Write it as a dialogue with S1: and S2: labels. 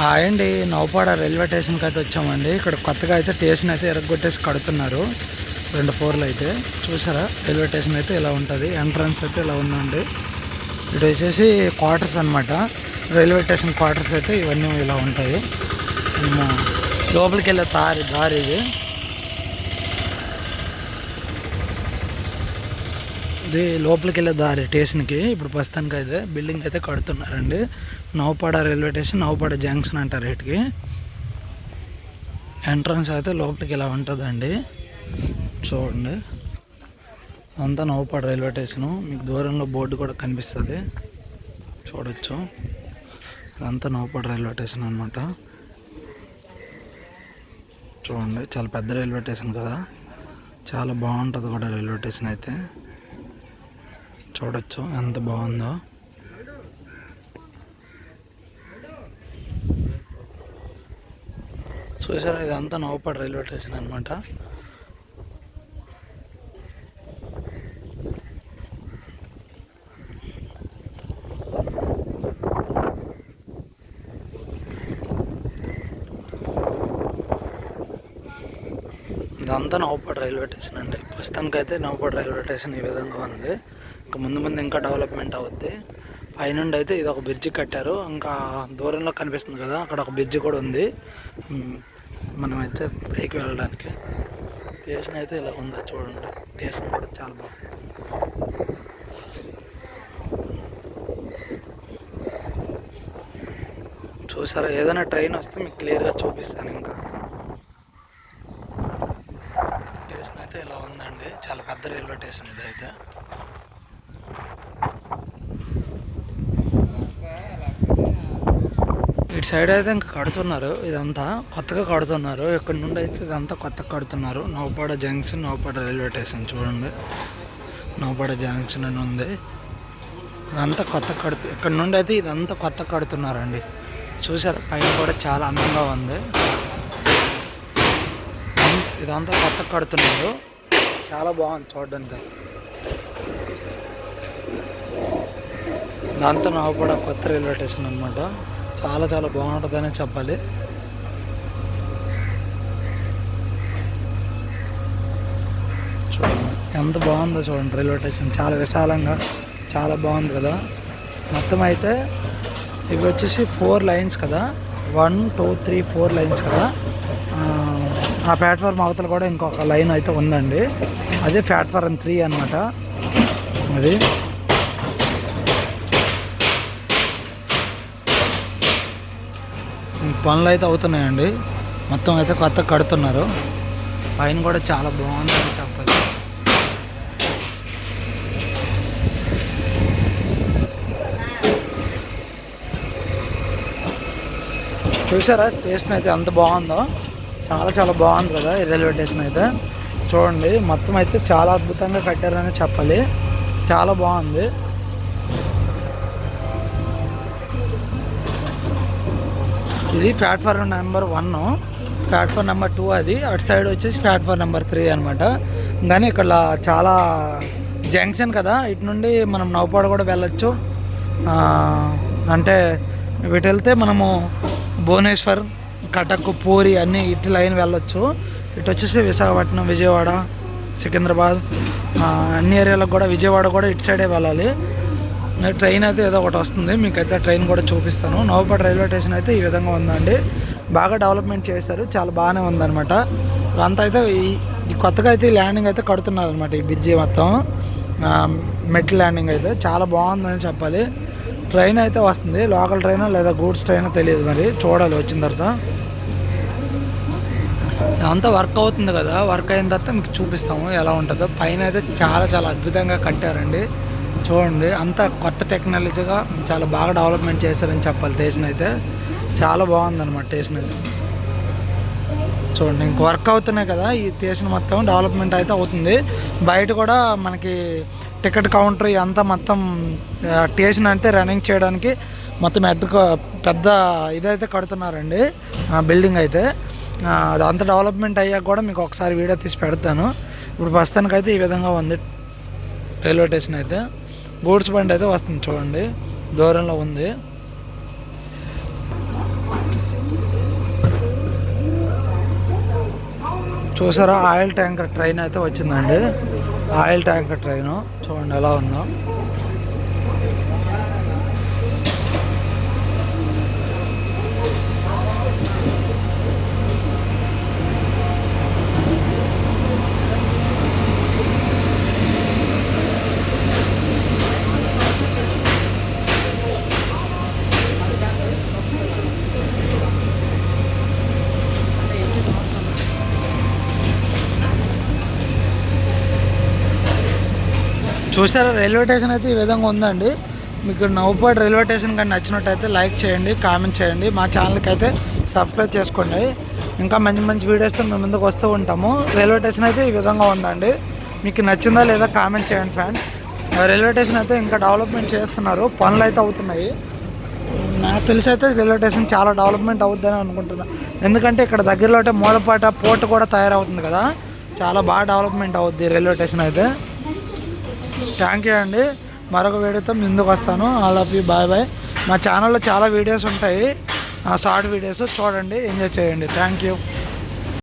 S1: అండి. నౌపాడ రైల్వే స్టేషన్కి అయితే వచ్చామండి. ఇక్కడ కొత్తగా అయితే స్టేషన్ అయితే ఎరగొట్టేసి కడుతున్నారు. రెండు ఫ్లోర్లు అయితే. చూసారా? రైల్వే స్టేషన్ అయితే ఇలా ఉంటుంది. ఎంట్రన్స్ అయితే ఇలా ఉందండి. ఇటు వచ్చేసి క్వార్టర్స్ అన్నమాట. రైల్వే స్టేషన్ క్వార్టర్స్ అయితే ఇవన్నీ ఇలా ఉంటాయి. మేము లోపలికి వెళ్ళే దారి దారి ఇది. ఇది లోపలికి వెళ్ళే దారి స్టేషన్కి. ఇప్పుడు ప్రస్తుతానికి అయితే బిల్డింగ్ అయితే కడుతున్నారండి. Naupada railway station Naupada junction అంటారు వీటికి ఎంట్రన్స్ అయితే లోపలికి ఇలా ఉంటుందండి. చూడండి. అంతా నౌపాడ రైల్వే స్టేషను. మీకు దూరంలో బోర్డు కూడా కనిపిస్తుంది. చూడొచ్చు. అదంతా నౌపాడ రైల్వే స్టేషన్ అనమాట చూడండి. చాలా పెద్ద రైల్వే స్టేషన్ కదా. చాలా బాగుంటుంది కూడా రైల్వే స్టేషన్ అయితే. చూడొచ్చు. ఎంత బాగుందో. చూసారా ఇదంతా నౌపాడు రైల్వే స్టేషన్ అనమాట ఇదంతా నౌపాడు రైల్వే స్టేషన్ అండి. ప్రస్తుతానికైతే నౌపాడు రైల్వే స్టేషన్ ఈ విధంగా ఉంది. ముందు ముందు ఇంకా డెవలప్మెంట్ అవుద్ది. పైనుండి అయితే ఇది ఒక బ్రిడ్జి కట్టారు. ఇంకా దూరంలో కనిపిస్తుంది కదా అక్కడ ఒక బ్రిడ్జి కూడా ఉంది. మనమైతే పైకి వెళ్ళడానికి. స్టేషన్ అయితే ఇలా ఉందో చూడండి. స్టేషన్ కూడా చాలా బాగుంది. చూసారా? ఏదైనా ట్రైన్ వస్తే మీకు క్లియర్గా చూపిస్తాను ఇంకా. స్టేషన్ అయితే ఇలా ఉందండి. చాలా పెద్ద రైల్వే స్టేషన్ ఇది ఇటు సైడ్ అయితే ఇంకా కడుతున్నారు ఇదంతా. కొత్తగా కడుతున్నారు. ఇక్కడ నుండి అయితే ఇదంతా కొత్తగా కడుతున్నారు. Naupada junction Naupada railway station చూడండి. నౌపాడ జంక్షన్ అని ఉంది. ఇదంతా కొత్త కడుతు ఇక్కడ నుండి అయితే ఇదంతా కొత్త కడుతున్నారండి. చూసారు పైన కూడా చాలా అందంగా ఉంది. ఇదంతా కొత్త కడుతున్నారు. చాలా బాగుంది చూడడానికి. దాంతో నవ్వపడ కొత్త రైల్వే స్టేషన్ అనమాట చాలా చాలా బాగుంటుందనే చెప్పాలి. చూడండి ఎంత బాగుందో చూడండి రైల్వే స్టేషన్. చాలా విశాలంగా చాలా బాగుంది కదా. మొత్తం అయితే ఇవి వచ్చేసి ఫోర్ లైన్స్ కదా. One two three four lines కదా. ఆ, ప్లాట్ఫార్మ్ ప్లాట్ఫామ్ అవతల కూడా ఇంకొక లైన్ అయితే ఉందండి. అదే ప్లాట్ఫారం త్రీ అనమాట అది. పనులు అయితే అవుతున్నాయండి. మొత్తం అయితే కొత్త కడుతున్నారు. పైన కూడా చాలా బాగుందని చెప్పాలి చూసారా? స్టేషన్ అయితే ఎంత బాగుందో. చాలా చాలా బాగుంది కదా ఈ రైల్వే స్టేషన్ అయితే. చూడండి మొత్తం అయితే చాలా అద్భుతంగా కట్టారని చెప్పాలి. చాలా బాగుంది. ఇది platform number one platform number two అది. అటు సైడ్ వచ్చేసి ప్లాట్ఫామ్ నెంబర్ త్రీ అనమాట కానీ ఇక్కడ చాలా జంక్షన్ కదా. ఇటు నుండి మనం నౌపాడు కూడా వెళ్ళొచ్చు. అంటే వీటి వెళ్తే మనము భువనేశ్వర్ కటక్ పూరి అన్నీ ఇటు లైన్ వెళ్ళొచ్చు. ఇటు వచ్చేసి విశాఖపట్నం విజయవాడ సికింద్రాబాద్ అన్ని ఏరియాలకు కూడా విజయవాడ కూడా ఇటు సైడే వెళ్ళాలి. ట్రైన్ అయితే ఏదో ఒకటి వస్తుంది మీకైతే ట్రైన్ కూడా చూపిస్తాను. నవపాట రైల్వే స్టేషన్ అయితే ఈ విధంగా ఉందండి. బాగా డెవలప్మెంట్ చేశారు చాలా బాగానే ఉందన్నమాట. అంతా అయితే ఈ కొత్తగా అయితే ల్యాండింగ్ అయితే కడుతున్నారు అనమాట ఈ బ్రిడ్జి మొత్తం. మెట్ మెట్ల ల్యాండింగ్ అయితే చాలా బాగుందని చెప్పాలి. ట్రైన్ అయితే వస్తుంది లోకల్ ట్రైన్ లేదా గూడ్స్ ట్రైన్ తెలియదు మరి చూడాలి వచ్చిన తర్వాత. అంతా వర్క్ అవుతుంది కదా వర్క్ అయిన తర్వాత మీకు చూపిస్తాము ఎలా ఉంటుందో. పైన అయితే చాలా చాలా అద్భుతంగా కట్టారండి. చూడండి అంతా కొత్త టెక్నాలజీగా చాలా బాగా డెవలప్మెంట్ చేశారని చెప్పాలి స్టేషన్ అయితే. చాలా బాగుందన్నమాట స్టేషన్ అయితే. చూడండి ఇంక వర్క్ అవుతున్నాయి కదా ఈ స్టేషన్ మొత్తం డెవలప్మెంట్ అయితే అవుతుంది. బయట కూడా మనకి టికెట్ కౌంటర్ అంతా మొత్తం స్టేషన్ అయితే రన్నింగ్ చేయడానికి మొత్తం ఎడ్ పెద్ద ఇదైతే కడుతున్నారండి బిల్డింగ్ అయితే. ఆ, అదంతా డెవలప్మెంట్ అయ్యాక కూడా మీకు ఒకసారి వీడియో తీసి పెడతాను. ఇప్పుడు ప్రస్తుతానికి అయితే ఈ విధంగా ఉంది రైల్వే స్టేషన్ అయితే. గూడ్స్ బండి అయితే వస్తుంది చూడండి. దూరంలో ఉంది. చూసారా? ఆయిల్ ట్యాంకర్ ట్రైన్ అయితే వచ్చిందండి. Oil tanker train. చూడండి ఎలా ఉందో. చూసారా? రైల్వే స్టేషన్ అయితే ఈ విధంగా ఉందండి. మీకు నవ్వుపాడు రైల్వే స్టేషన్ కానీ నచ్చినట్టయితే లైక్ చేయండి కామెంట్ చేయండి. మా ఛానల్కి అయితే సబ్స్క్రైబ్ చేసుకోండి. ఇంకా మంచి మంచి వీడియోస్తో మేము ముందుకు వస్తూ ఉంటాము. రైల్వే స్టేషన్ అయితే ఈ విధంగా ఉందండి. మీకు నచ్చిందా లేదా కామెంట్ చేయండి ఫ్యాన్స్ రైల్వే స్టేషన్ అయితే ఇంకా డెవలప్మెంట్ చేస్తున్నారు. పనులు అయితే అవుతున్నాయి. నాకు తెలిసి అయితే రైల్వే స్టేషన్ చాలా డెవలప్మెంట్ అవుద్దని అనుకుంటున్నాను ఎందుకంటే ఇక్కడ దగ్గరలో అంటే మూలపాట పోర్ట్ కూడా తయారవుతుంది కదా. చాలా బాగా డెవలప్మెంట్ అవుద్ది రైల్వే స్టేషన్ అయితే. థ్యాంక్ యూ అండి. మరొక వీడియోతో ముందుకు వస్తాను. All of you bye bye మా ఛానల్లో చాలా వీడియోస్ ఉంటాయి. ఆ షార్ట్ వీడియోస్ చూడండి. ఎంజాయ్ చేయండి. Thank you